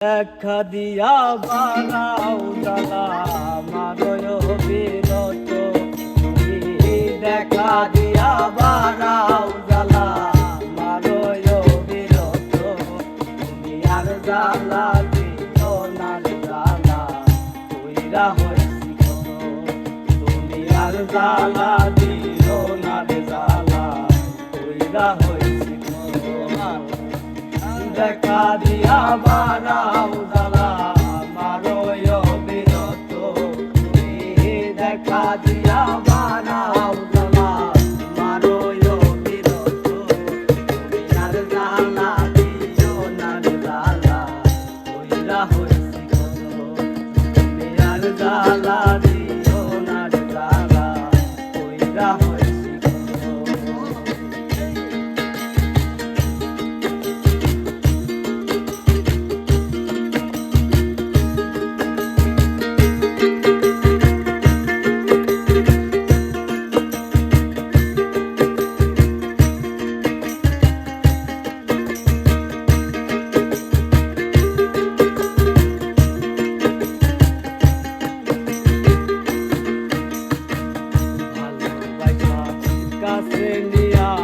দেখা দিয়া বারাও জ্বালা মারয় বিরত। দেখা দিয়া বারাও জ্বালা মারয় বিরত। তুমি আর জ্বালা দিও জ্বালা, কইরা হইছি তুমি আর জ্বালা জ্বালা দেখা দিয়া বারাও জ্বালা মারয় বিরত। দেখা দিয়া India.